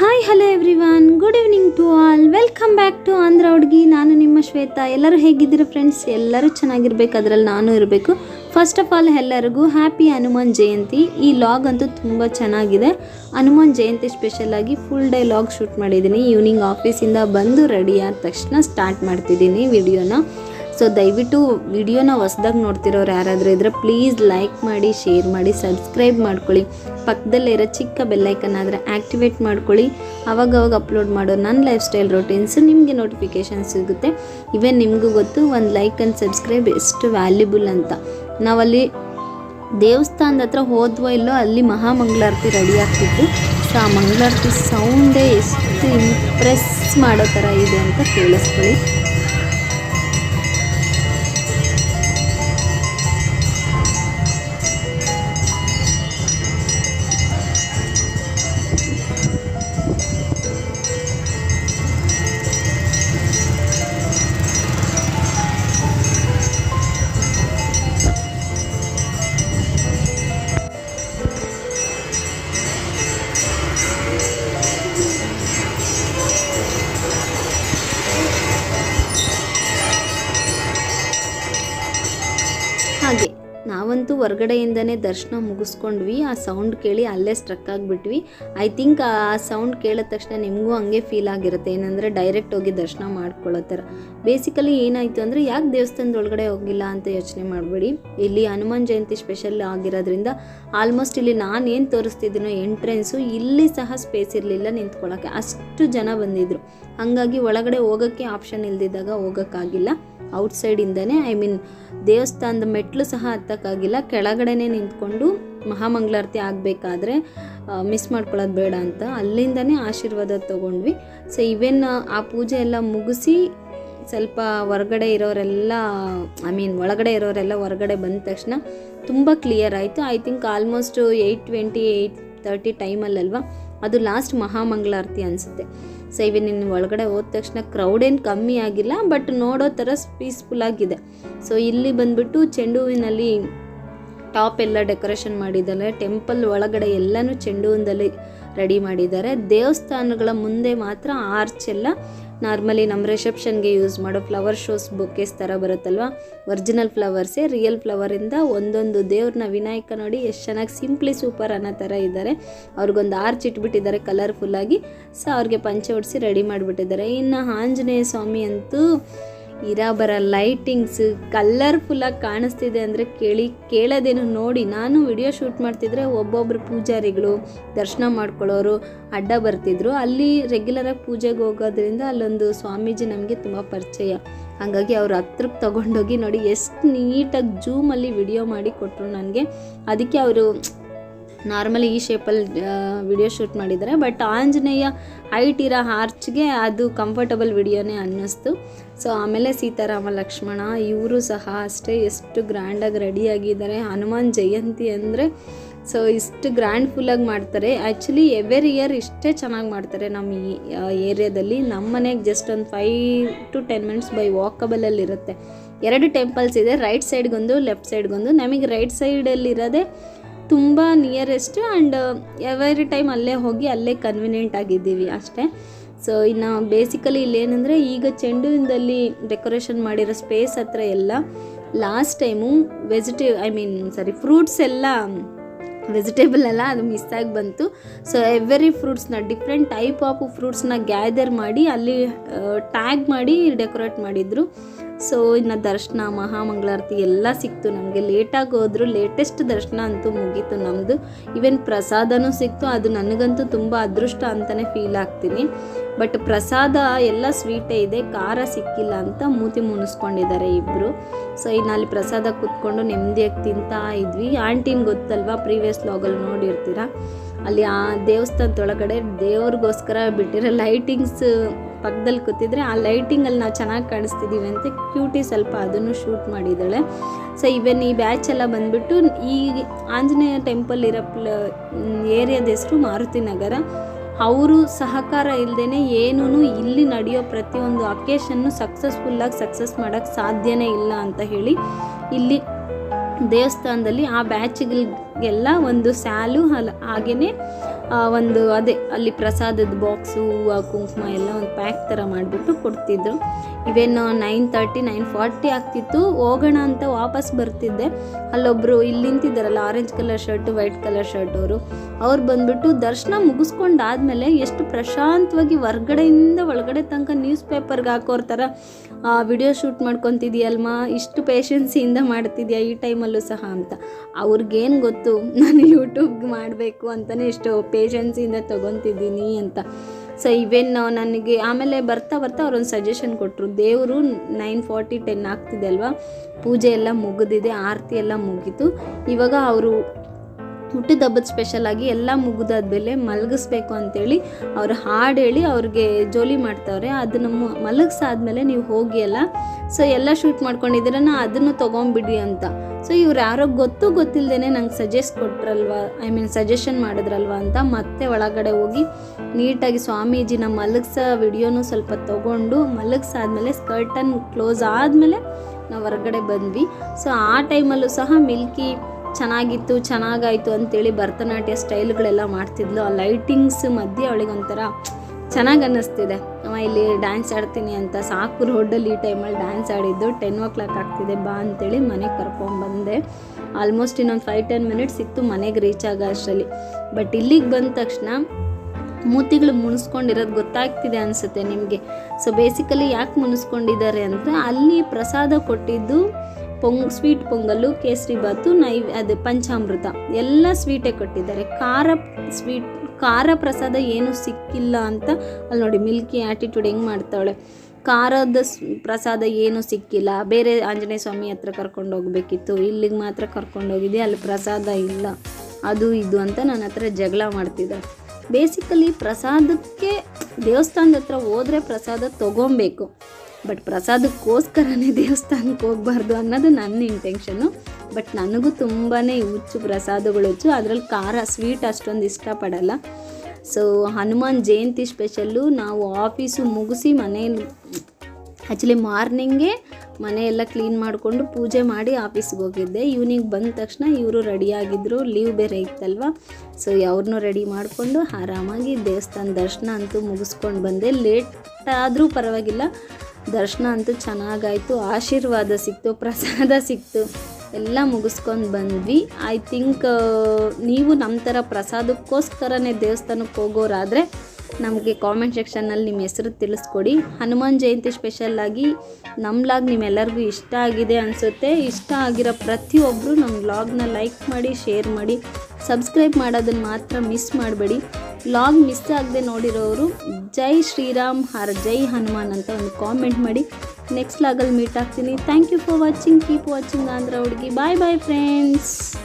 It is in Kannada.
Hi hello everyone good evening to all welcome back to Andhra ಹುಡುಗಿ ನಾನು ನಿಮ್ಮ ಶ್ವೇತಾ. ಎಲ್ಲರೂ ಹೇಗಿದ್ದೀರಾ ಫ್ರೆಂಡ್ಸ್ ಎಲ್ಲರೂ ಚೆನ್ನಾಗಿರ್ಬೇಕು. ಅದರಲ್ಲಿ ನಾನು ಇರಬೇಕು. ಫಸ್ಟ್ ಆಫ್ ಆಲ್ ಎಲ್ಲರಿಗೂ ಹ್ಯಾಪಿ ಹನುಮಾನ್ ಜಯಂತಿ. ಈ ಲಾಗ್ ಅಂತೂ ತುಂಬ ಚೆನ್ನಾಗಿದೆ. ಹನುಮಾನ್ ಜಯಂತಿ ಸ್ಪೆಷಲಾಗಿ ಫುಲ್ ಡೇ ಲಾಗ್ ಶೂಟ್ ಮಾಡಿದ್ದೀನಿ. ಈವ್ನಿಂಗ್ ಆಫೀಸಿಂದ ಬಂದು ರೆಡಿ ಆದ ತಕ್ಷಣ ಸ್ಟಾರ್ಟ್ ಮಾಡ್ತಿದ್ದೀನಿ ವಿಡಿಯೋನ ಸೊ ದಯವಿಟ್ಟು ವಿಡಿಯೋನ ಹೊಸ್ದಾಗಿ ನೋಡ್ತಿರೋರು ಯಾರಾದರೂ ಇದ್ದರೆ ಪ್ಲೀಸ್ ಲೈಕ್ ಮಾಡಿ ಶೇರ್ ಮಾಡಿ ಸಬ್ಸ್ಕ್ರೈಬ್ ಮಾಡ್ಕೊಳ್ಳಿ. ಪಕ್ಕದಲ್ಲಿರೋ ಚಿಕ್ಕ ಬೆಲ್ಲೈಕನ್ ಆದರೆ ಆ್ಯಕ್ಟಿವೇಟ್ ಮಾಡ್ಕೊಳ್ಳಿ. ಅವಾಗವಾಗ ಅಪ್ಲೋಡ್ ಮಾಡೋ ನನ್ನ ಲೈಫ್ ಸ್ಟೈಲ್ ರೊಟೀನ್ಸು ನಿಮಗೆ ನೋಟಿಫಿಕೇಷನ್ ಸಿಗುತ್ತೆ. ಇವೇ ನಿಮಗೂ ಗೊತ್ತು, ಒಂದು ಲೈಕ್ ಆ್ಯಂಡ್ ಸಬ್ಸ್ಕ್ರೈಬ್ ಎಷ್ಟು ವ್ಯಾಲ್ಯೂಬಲ್ ಅಂತ. ನಾವಲ್ಲಿ ದೇವಸ್ಥಾನದ ಹತ್ರ ಹೋದ್ವೋ ಇಲ್ಲೋ ಅಲ್ಲಿ ಮಹಾಮಂಗಳಾರತಿ ರೆಡಿ ಆಗ್ತಿತ್ತು. ಸೊ, ಆ ಮಂಗಳಾರತಿ ಸೌಂಡೇ ಎಷ್ಟು ಇಂಪ್ರೆಸ್ ಮಾಡೋ ಥರ ಇದೆ ಅಂತ ಕೇಳಿಸ್ಕೊಳ್ಳಿ. ಹೊರಗಡೆಯಿಂದನೇ ದರ್ಶನ ಮುಗಿಸ್ಕೊಂಡ್ವಿ. ಆ ಸೌಂಡ್ ಕೇಳಿ ಅಲ್ಲೇ ಸ್ಟ್ರಕ್ ಆಗಿಬಿಟ್ವಿ. ಐ ಥಿಂಕ್ ಆ ಸೌಂಡ್ ಕೇಳಿದ ತಕ್ಷಣ ನಿಮಗೂ ಹಂಗೆ ಫೀಲ್ ಆಗಿರುತ್ತೆ. ಏನಂದರೆ ಡೈರೆಕ್ಟ್ ಹೋಗಿ ದರ್ಶನ ಮಾಡ್ಕೊಳ್ಳೋ ಥರ ಬೇಸಿಕಲಿ ಏನಾಯಿತು ಅಂದರೆ ಯಾಕೆ ದೇವಸ್ಥಾನದ ಒಳಗಡೆ ಹೋಗಿಲ್ಲ ಅಂತ ಯೋಚನೆ ಮಾಡಬೇಡಿ. ಇಲ್ಲಿ ಹನುಮಾನ್ ಜಯಂತಿ ಸ್ಪೆಷಲ್ ಆಗಿರೋದ್ರಿಂದ ಆಲ್ಮೋಸ್ಟ್ ಇಲ್ಲಿ ನಾನು ಏನು ತೋರಿಸ್ತಿದ್ದೀನೋ ಎಂಟ್ರೆನ್ಸು ಇಲ್ಲಿ ಸಹ ಸ್ಪೇಸ್ ಇರಲಿಲ್ಲ ನಿಂತ್ಕೊಳ್ಳೋಕ್ಕೆ ಅಷ್ಟು ಜನ ಬಂದಿದ್ದರು ಹಾಗಾಗಿ ಒಳಗಡೆ ಹೋಗೋಕ್ಕೆ ಆಪ್ಷನ್ ಇಲ್ದಿದ್ದಾಗ ಹೋಗೋಕ್ಕಾಗಿಲ್ಲ. ಔಟ್ಸೈಡಿಂದನೇ ಐ ಮೀನ್ ದೇವಸ್ಥಾನದ ಮೆಟ್ಲು ಸಹ ಹತ್ತಕ್ಕಾಗಿಲ್ಲ. ಕೆಳಗಡೆನೇ ನಿಂತ್ಕೊಂಡು ಮಹಾಮಂಗಳಾರತಿ ಆಗಬೇಕಾದ್ರೆ ಮಿಸ್ ಮಾಡ್ಕೊಳ್ಳೋದು ಬೇಡ ಅಂತ ಅಲ್ಲಿಂದನೇ ಆಶೀರ್ವಾದ ತಗೊಂಡ್ವಿ. ಸೊ ಇವೆನ್ ಆ ಪೂಜೆ ಎಲ್ಲ ಮುಗಿಸಿ ಸ್ವಲ್ಪ ಹೊರಗಡೆ ಇರೋರೆಲ್ಲ ಐ ಮೀನ್ ಒಳಗಡೆ ಇರೋರೆಲ್ಲ ಹೊರಗಡೆ ಬಂದ ತಕ್ಷಣ ತುಂಬ ಕ್ಲಿಯರ್ ಆಯಿತು. I think almost eight twenty eight thirty ಟೈಮಲ್ಲಲ್ವಾ ಅದು ಲಾಸ್ಟ್ ಮಹಾಮಂಗಳಾರತಿ ಅನಿಸುತ್ತೆ. ಸೊ ಇವೆ ನೀನು ಒಳಗಡೆ ಹೋದ ತಕ್ಷಣ ಕ್ರೌಡ್ ಏನು ಕಮ್ಮಿ ಆಗಿಲ್ಲ ಬಟ್ ನೋಡೋ ಥರ ಪೀಸ್ಫುಲ್ ಆಗಿದೆ. ಸೊ ಇಲ್ಲಿ ಬಂದ್ಬಿಟ್ಟು ಚೆಂಡು ಹೂವಿನಲ್ಲಿ ಟಾಪ್ ಎಲ್ಲ ಡೆಕೋರೇಷನ್ ಮಾಡಿದ್ದಾರೆ. ಟೆಂಪಲ್ ಒಳಗಡೆ ಎಲ್ಲನೂ ಚೆಂಡು ಹೂವಿನಲ್ಲಿ ರೆಡಿ ಮಾಡಿದ್ದಾರೆ. ದೇವಸ್ಥಾನಗಳ ಮುಂದೆ ಮಾತ್ರ ಆರ್ಚ್ ಎಲ್ಲ ನಾರ್ಮಲಿ ನಮ್ಮ ರಿಸೆಪ್ಷನ್ಗೆ ಯೂಸ್ ಮಾಡೋ ಫ್ಲವರ್ ಶೋಸ್ ಬೊಕೇಸ್ ಥರ ಬರುತ್ತಲ್ವ? ಒರಿಜಿನಲ್ ಫ್ಲವರ್ಸೇ ರಿಯಲ್ ಫ್ಲವರಿಂದ ಒಂದೊಂದು ದೇವ್ರನ್ನ ವಿನಾಯಕ ನೋಡಿ ಎಷ್ಟು ಚೆನ್ನಾಗಿ ಸಿಂಪ್ಲಿ ಸೂಪರ್ ಅನ್ನೋ ಥರ ಇದ್ದಾರೆ. ಅವ್ರಿಗೊಂದು ಆರ್ಚ್ ಇಟ್ಬಿಟ್ಟಿದ್ದಾರೆ ಕಲರ್ಫುಲ್ಲಾಗಿ. ಸೊ ಅವ್ರಿಗೆ ಪಂಚೆ ಹೊಡಿಸಿ ರೆಡಿ ಮಾಡಿಬಿಟ್ಟಿದ್ದಾರೆ. ಇನ್ನು ಆಂಜನೇಯ ಸ್ವಾಮಿ ಅಂತೂ ಇರ ಬರ ಲೈಟಿಂಗ್ಸ್ ಕಲರ್ಫುಲ್ಲಾಗಿ ಕಾಣಿಸ್ತಿದೆ ಅಂದರೆ ಕೇಳಿ, ಕೇಳೋದೇನು ನೋಡಿ ನಾನು ವಿಡಿಯೋ ಶೂಟ್ ಮಾಡ್ತಿದ್ರೆ ಒಬ್ಬೊಬ್ಬರು ಪೂಜಾರಿಗಳು ದರ್ಶನ ಮಾಡ್ಕೊಳ್ಳೋರು ಅಡ್ಡ ಬರ್ತಿದ್ರು. ಅಲ್ಲಿ ರೆಗ್ಯುಲರಾಗಿ ಪೂಜೆಗೆ ಹೋಗೋದ್ರಿಂದ ಅಲ್ಲೊಂದು ಸ್ವಾಮೀಜಿ ನಮಗೆ ತುಂಬ ಪರಿಚಯ. ಹಾಗಾಗಿ ಅವ್ರ ಹತ್ರಕ್ಕೆ ತೊಗೊಂಡೋಗಿ ನೋಡಿ, ಎಷ್ಟು ನೀಟಾಗಿ ಜೂಮಲ್ಲಿ ವಿಡಿಯೋ ಮಾಡಿ ಕೊಟ್ಟರು ನನಗೆ. ಅದಕ್ಕೆ ಅವರು ನಾರ್ಮಲಿ ಈ ಶೇಪಲ್ಲಿ ವಿಡಿಯೋ ಶೂಟ್ ಮಾಡಿದ್ದಾರೆ. ಬಟ್ ಆಂಜನೇಯ ಹೈಟ್ ಇರೋ ಆರ್ಚ್ಗೆ ಅದು ಕಂಫರ್ಟಬಲ್ ವಿಡಿಯೋನೇ ಅನ್ನಿಸ್ತು. ಸೊ ಆಮೇಲೆ ಸೀತಾರಾಮ ಲಕ್ಷ್ಮಣ, ಇವರು ಸಹ ಅಷ್ಟೇ ಎಷ್ಟು ಗ್ರ್ಯಾಂಡಾಗಿ ರೆಡಿಯಾಗಿದ್ದಾರೆ ಹನುಮಾನ್ ಜಯಂತಿ ಅಂದರೆ ಸೊ ಇಷ್ಟು ಗ್ರ್ಯಾಂಡ್ ಫುಲ್ಲಾಗಿ ಮಾಡ್ತಾರೆ. ಆ್ಯಕ್ಚುಲಿ ಎವ್ರಿ ಇಯರ್ ಇಷ್ಟೇ ಚೆನ್ನಾಗಿ ಮಾಡ್ತಾರೆ ನಮ್ಮ ಈ ಏರಿಯಾದಲ್ಲಿ ನಮ್ಮ ಮನೆಗೆ ಜಸ್ಟ್ ಒಂದು five to ten minutes by ವಾಕಬಲಲ್ಲಿರುತ್ತೆ ಎರಡು ಟೆಂಪಲ್ಸ್ ಇದೆ. ರೈಟ್ ಸೈಡ್ಗೊಂದು ಲೆಫ್ಟ್ ಸೈಡ್ಗೊಂದು ನಮಗೆ ರೈಟ್ ಸೈಡಲ್ಲಿರೋದೇ ತುಂಬ ನಿಯರೆಸ್ಟ್ ಆ್ಯಂಡ್ ಎವರಿ ಟೈಮ್ ಅಲ್ಲೇ ಹೋಗಿ ಅಲ್ಲೇ ಕನ್ವಿನಿಯೆಂಟ್ ಆಗಿದ್ದೀವಿ ಅಷ್ಟೇ. ಸೊ ಇನ್ನು ಬೇಸಿಕಲಿ ಇಲ್ಲೇನೆಂದರೆ ಈಗ ಚೆಂಡುವಿನಲ್ಲಿ ಡೆಕೋರೇಷನ್ ಮಾಡಿರೋ ಸ್ಪೇಸ್ ಹತ್ರ ಎಲ್ಲ ಲಾಸ್ಟ್ ಟೈಮು ವೆಜಿಟೇ ಐ ಮೀನ್ ಸಾರಿ ಫ್ರೂಟ್ಸ್ ಎಲ್ಲ ವೆಜಿಟೇಬಲ್ ಅಲ್ಲ ಅದು ಮಿಸ್ ಆಗಿ ಬಂತು. ಸೊ ಎವ್ರಿ ಫ್ರೂಟ್ಸ್ನ ಡಿಫ್ರೆಂಟ್ ಟೈಪ್ ಆಫ್ ಫ್ರೂಟ್ಸ್ನ ಗ್ಯಾದರ್ ಮಾಡಿ ಅಲ್ಲಿ ಟ್ಯಾಗ್ ಮಾಡಿ ಡೆಕೋರೇಟ್ ಮಾಡಿದರು. ಸೊ ಇನ್ನು ದರ್ಶನ, ಮಹಾಮಂಗಳಾರತಿ ಎಲ್ಲ ಸಿಕ್ತು. ನಮಗೆ ಲೇಟಾಗಿ ಹೋದ್ರು. ಲೇಟೆಸ್ಟ್ ದರ್ಶನ ಅಂತೂ ಮುಗೀತು ನಮ್ಮದು ಈವನ್ ಪ್ರಸಾದನೂ ಸಿಕ್ತು. ಅದು ನನಗಂತೂ ತುಂಬ ಅದೃಷ್ಟ ಅಂತಲೇ ಫೀಲ್ ಆಗ್ತೀನಿ. ಬಟ್ ಪ್ರಸಾದ ಎಲ್ಲ ಸ್ವೀಟೇ ಇದೆ, ಖಾರ ಸಿಕ್ಕಿಲ್ಲ ಅಂತ ಮೂತಿ ಮುನಿಸ್ಕೊಂಡಿದ್ದಾರೆ ಇಬ್ಬರು ಸೊ ಇನ್ನು ಅಲ್ಲಿ ಪ್ರಸಾದ ಕೂತ್ಕೊಂಡು ನೆಮ್ಮದಿಯಾಗಿ ತಿಂತಾ ಇದ್ವಿ. ಆಂಟಿನ ಗೊತ್ತಲ್ವಾ ಪ್ರೀವಿಯಸ್ ಲಾಗಲ್ಲಿ ನೋಡಿರ್ತೀರ? ಅಲ್ಲಿ ಆ ದೇವಸ್ಥಾನದೊಳಗಡೆ ದೇವ್ರಿಗೋಸ್ಕರ ಬಿಟ್ಟಿರೋ ಲೈಟಿಂಗ್ಸ್ ಪಕ್ಕದಲ್ಲಿ ಕೂತಿದ್ರೆ, ಆ ಲೈಟಿಂಗಲ್ಲಿ ನಾವು ಚೆನ್ನಾಗಿ ಕಾಣಿಸ್ತಿದ್ದೀವಿ ಅಂತ ಕ್ಯೂಟಿ ಸ್ವಲ್ಪ ಅದನ್ನು ಶೂಟ್ ಮಾಡಿದ್ದಾಳೆ. ಸೊ ಇವನ್ ಈ ಬ್ಯಾಚ್ ಎಲ್ಲ ಬಂದ್ಬಿಟ್ಟು ಈ ಆಂಜನೇಯ ಟೆಂಪಲ್ ಇರೋ ಪ್ಲ ಏರಿಯಾದ ಹೆಸರು ಮಾರುತಿ ನಗರ. ಅವರು ಸಹಕಾರ ಇಲ್ಲದೇ ಏನೂ ಇಲ್ಲಿ ನಡೆಯೋ ಪ್ರತಿಯೊಂದು ಅಕೇಶನ್ನು ಸಕ್ಸಸ್ಫುಲ್ಲಾಗಿ ಸಕ್ಸಸ್ ಮಾಡೋಕ್ಕೆ ಸಾಧ್ಯನೇ ಇಲ್ಲ ಅಂತ ಹೇಳಿ ಇಲ್ಲಿ ದೇವಸ್ಥಾನದಲ್ಲಿ ಆ ಬ್ಯಾಚ್ಗಳಿಗೆಲ್ಲ ಒಂದು ಸ್ಯಾಲು ಅಲ್ಲ ಹಾಗೆಯೇ ಒಂದು ಅದೇ ಅಲ್ಲಿ ಪ್ರಸಾದದ ಬಾಕ್ಸು ಹೂವು ಕುಂಕುಮ ಎಲ್ಲ ಒಂದು ಪ್ಯಾಕ್ ಥರ ಮಾಡಿಬಿಟ್ಟು ಕೊಡ್ತಿದ್ರು. ಇವೇನು ನೈನ್ ತರ್ಟಿ, ನೈನ್ ಫಾರ್ಟಿ ಆಗ್ತಿತ್ತು. ಹೋಗೋಣ ಅಂತ ವಾಪಸ್ ಬರ್ತಿದ್ದೆ. ಅಲ್ಲೊಬ್ಬರು ಇಲ್ಲಿ ನಿಂತಿದ್ದಾರಲ್ಲ orange colour shirt white colour shirt ಅವರು. ಅವ್ರು ಬಂದ್ಬಿಟ್ಟು ದರ್ಶನ ಮುಗಿಸ್ಕೊಂಡಾದ್ಮೇಲೆ ಎಷ್ಟು ಪ್ರಶಾಂತವಾಗಿ ಹೊರ್ಗಡೆಯಿಂದ ಒಳಗಡೆ ತನಕ ನ್ಯೂಸ್ ಪೇಪರ್ಗೆ ಹಾಕೋರ್ ಥರ ವಿಡಿಯೋ ಶೂಟ್ ಮಾಡ್ಕೊತಿದ್ಯಲ್ಮ ಇಷ್ಟು ಪೇಷನ್ಸಿಯಿಂದ ಮಾಡ್ತಿದ್ಯಾ ಈ ಟೈಮಲ್ಲೂ ಸಹ ಅಂತ. ಅವ್ರಿಗೇನು ಗೊತ್ತು? ನಾನು ಯೂಟ್ಯೂಬ್ಗೆ ಮಾಡಬೇಕು ಅಂತಲೇ ಎಷ್ಟು ಪೇಷನ್ಸಿಯಿಂದ ತೊಗೊತಿದ್ದೀನಿ ಅಂತ. ಸೊ ಇವೆನ್ ನನಗೆ ಆಮೇಲೆ ಬರ್ತಾ ಬರ್ತಾ ಅವ್ರೊಂದು ಸಜೆಷನ್ ಕೊಟ್ಟರು ದೇವರು ನೈನ್ ಫಾರ್ಟಿ ಟೆನ್ ಆಗ್ತಿದೆ ಅಲ್ವಾ? ಪೂಜೆ ಎಲ್ಲ ಮುಗಿದಿದೆ, ಆರತಿ ಎಲ್ಲ ಮುಗೀತು. ಇವಾಗ ಅವರು ಹುಟ್ಟಿದ ಹಬ್ಬದ ಸ್ಪೆಷಲ್ ಆಗಿ ಎಲ್ಲ ಮುಗಿದಾದ್ಮೇಲೆ ಮಲಗಿಸ್ಬೇಕು ಅಂತೇಳಿ ಅವ್ರು ಹಾಡು ಹೇಳಿ ಅವ್ರಿಗೆ ಜೋಲಿ ಮಾಡ್ತಾವ್ರೆ. ಅದನ್ನು ಮಲಗಿಸಾದ್ಮೇಲೆ ನೀವು ಹೋಗಿ ಅಲ್ಲ ಸೊ ಎಲ್ಲ ಶೂಟ್ ಮಾಡ್ಕೊಂಡಿದ್ದೀರ ಅದನ್ನು ತೊಗೊಂಬಿಡಿ ಅಂತ. ಸೊ ಇವ್ರು ಯಾರೋ ಗೊತ್ತು ಗೊತ್ತಿಲ್ಲದೇ ನಂಗೆ ಸಜೆಸ್ಟ್ ಕೊಟ್ರಲ್ವ ಐ ಮೀನ್ ಸಜೆಷನ್ ಮಾಡಿದ್ರಲ್ವಾ ಅಂತ ಮತ್ತೆ ಒಳಗಡೆ ಹೋಗಿ ನೀಟಾಗಿ ಸ್ವಾಮೀಜಿನ ಮಲಗಿಸೋ ವಿಡಿಯೋನು ಸ್ವಲ್ಪ ತೊಗೊಂಡು ಮಲಗಿಸಾದ್ಮೇಲೆ ಸ್ಕರ್ಟನ್ ಕ್ಲೋಸ್ ಆದಮೇಲೆ ನಾವು ಹೊರಗಡೆ ಬಂದ್ವಿ. ಸೊ ಆ ಟೈಮಲ್ಲೂ ಸಹ ಮಿಲ್ಕಿ ಚೆನ್ನಾಗಿತ್ತು, ಚೆನ್ನಾಗಾಯಿತು ಅಂತೇಳಿ ಭರತನಾಟ್ಯ ಸ್ಟೈಲ್ಗಳೆಲ್ಲ ಮಾಡ್ತಿದ್ಲು. ಆ ಲೈಟಿಂಗ್ಸ್ ಮಧ್ಯೆ ಅವಳಿಗೆ ಒಂಥರ ಚೆನ್ನಾಗಿ ಅನ್ನಿಸ್ತಿದೆ. ಅವ ಇಲ್ಲಿ ಡ್ಯಾನ್ಸ್ ಆಡ್ತೀನಿ ಅಂತ ಸಾಕು ರೋಡಲ್ಲಿ ಈ ಟೈಮಲ್ಲಿ ಡ್ಯಾನ್ಸ್ ಆಡಿದ್ದು. ಟೆನ್ ಓ ಕ್ಲಾಕ್ ಆಗ್ತಿದೆ, ಬಾ ಅಂತೇಳಿ ಮನೆಗೆ ಕರ್ಕೊಂಡ್ಬಂದೆ ಆಲ್ಮೋಸ್ಟ್ ಇನ್ನೊಂದು ಫೈವ್ ಟೆನ್ ಮಿನಿಟ್ಸ್ ಇತ್ತು ಮನೆಗೆ ರೀಚ್ ಆಗೋ ಅಷ್ಟರಲ್ಲಿ. ಬಟ್ ಇಲ್ಲಿಗೆ ಬಂದ ತಕ್ಷಣ ಮೂತಿಗಳು ಮುಣಿಸ್ಕೊಂಡಿರೋದು ಗೊತ್ತಾಗ್ತಿದೆ ಅನಿಸುತ್ತೆ ನಿಮಗೆ. ಸೊ ಬೇಸಿಕಲಿ ಯಾಕೆ ಮುನಿಸ್ಕೊಂಡಿದ್ದಾರೆ ಅಂದರೆ ಅಲ್ಲಿ ಪ್ರಸಾದ ಕೊಟ್ಟಿದ್ದು ಪೊಂಗ್, ಸ್ವೀಟ್ ಪೊಂಗಲ್ಲು, ಕೇಸರಿ ಬಾತು ನೈ ಅದು ಪಂಚಾಮೃತ. ಎಲ್ಲ ಸ್ವೀಟೇ ಕೊಟ್ಟಿದ್ದಾರೆ. ಖಾರ ಸ್ವೀಟ್, ಖಾರ ಪ್ರಸಾದ ಏನು ಸಿಕ್ಕಿಲ್ಲ ಅಂತ ಅಲ್ಲಿ ನೋಡಿ ಮಿಲ್ಕಿ ಆ್ಯಟಿಟ್ಯೂಡ್ ಹೆಂಗೆ ಮಾಡ್ತಾವಳೆ ಖಾರದ ಪ್ರಸಾದ ಏನು ಸಿಕ್ಕಿಲ್ಲ. ಬೇರೆ ಆಂಜನೇಯ ಸ್ವಾಮಿ ಹತ್ರ ಕರ್ಕೊಂಡು ಹೋಗ್ಬೇಕಿತ್ತು. ಇಲ್ಲಿಗೆ ಮಾತ್ರ ಕರ್ಕೊಂಡು ಹೋಗಿದ್ದೆ. ಅಲ್ಲಿ ಪ್ರಸಾದ ಇಲ್ಲ. ಅದು ಇದು ಅಂತ ನನ್ನ ಹತ್ರ ಜಗಳ ಮಾಡ್ತಿದ್ದೆ ಬೇಸಿಕಲಿ ಪ್ರಸಾದಕ್ಕೆ ದೇವಸ್ಥಾನದ ಹತ್ರ ಹೋದರೆ ಪ್ರಸಾದ ತೊಗೊಬೇಕು. ಬಟ್ ಪ್ರಸಾದಕ್ಕೋಸ್ಕರನೇ ದೇವಸ್ಥಾನಕ್ಕೆ ಹೋಗ್ಬಾರ್ದು ಅನ್ನೋದು ನನ್ನ ಇಂಟೆನ್ಷನ್ನು ಬಟ್ ನನಗೂ ತುಂಬಾ ಹುಚ್ಚು ಪ್ರಸಾದಗಳು ಹುಚ್ಚು. ಅದರಲ್ಲಿ ಖಾರ ಸ್ವೀಟ್ ಅಷ್ಟೊಂದು ಇಷ್ಟಪಡಲ್ಲ. ಸೊ ಹನುಮಾನ್ ಜಯಂತಿ ಸ್ಪೆಷಲ್ಲು ನಾವು ಆಫೀಸು ಮುಗಿಸಿ ಮನೆಯಲ್ಲಿ ಆ್ಯಕ್ಚುಲಿ ಮಾರ್ನಿಂಗೆ ಮನೆಯೆಲ್ಲ ಕ್ಲೀನ್ ಮಾಡಿಕೊಂಡು ಪೂಜೆ ಮಾಡಿ ಆಫೀಸ್ಗೆ ಹೋಗಿದ್ದೆ. ಈವ್ನಿಂಗ್ ಬಂದ ತಕ್ಷಣ ಇವರು ರೆಡಿಯಾಗಿದ್ದರು ಲೀವ್ ಬೇರೆ ಇತ್ತಲ್ವ? ಸೊ ಅವ್ರನ್ನೂ ರೆಡಿ ಮಾಡಿಕೊಂಡು ಆರಾಮಾಗಿ ದೇವಸ್ಥಾನ ದರ್ಶನ ಅಂತೂ ಮುಗಿಸ್ಕೊಂಡು ಬಂದೆ. ಲೇಟ್ ಆದರೂ ಪರವಾಗಿಲ್ಲ. ದರ್ಶನ ಅಂತೂ ಚೆನ್ನಾಗಾಯಿತು, ಆಶೀರ್ವಾದ ಸಿಕ್ತು, ಪ್ರಸಾದ ಸಿಕ್ತು, ಎಲ್ಲ ಮುಗಿಸ್ಕೊಂಡು ಬಂದ್ವಿ. ಐ ಥಿಂಕ್ ನೀವು ನಮ್ಮ ಥರ ಪ್ರಸಾದಕ್ಕೋಸ್ಕರನೇ ದೇವಸ್ಥಾನಕ್ಕೆ ಹೋಗೋರಾದರೆ ನಮಗೆ ಕಾಮೆಂಟ್ ಸೆಕ್ಷನ್ನಲ್ಲಿ ನಿಮ್ಮ ಹೆಸರು ತಿಳಿಸ್ಕೊಡಿ. ಹನುಮಾನ್ ಜಯಂತಿ ಸ್ಪೆಷಲ್ಲಾಗಿ ನಮ್ಮ ಲಾಗ್ ನಿಮ್ಮೆಲ್ಲರಿಗೂ ಇಷ್ಟ ಆಗಿದೆ ಅನಿಸುತ್ತೆ. ಇಷ್ಟ ಆಗಿರೋ ಪ್ರತಿಯೊಬ್ಬರು ನಮ್ಮ ವ್ಲಾಗ್ನ ಲೈಕ್ ಮಾಡಿ ಶೇರ್ ಮಾಡಿ ಸಬ್ಸ್ಕ್ರೈಬ್ ಮಾಡೋದನ್ನು ಮಾತ್ರ ಮಿಸ್ ಮಾಡಬೇಡಿ. ವ್ಲಾಗ್ ಮಿಸ್ ಆಗದೆ ನೋಡಿರೋರು ಜೈ ಶ್ರೀರಾಮ್ ಹರ್ ಜೈ ಹನುಮಾನ್ ಅಂತ ಒಂದು ಕಾಮೆಂಟ್ ಮಾಡಿ. ನೆಕ್ಸ್ಟ್ ಲಾಗಲ್ಲಿ ಮೀಟ್ ಆಗ್ತೀನಿ. Thank you for watching keep watching Andhra ಹುಡುಗಿ. Bye bye friends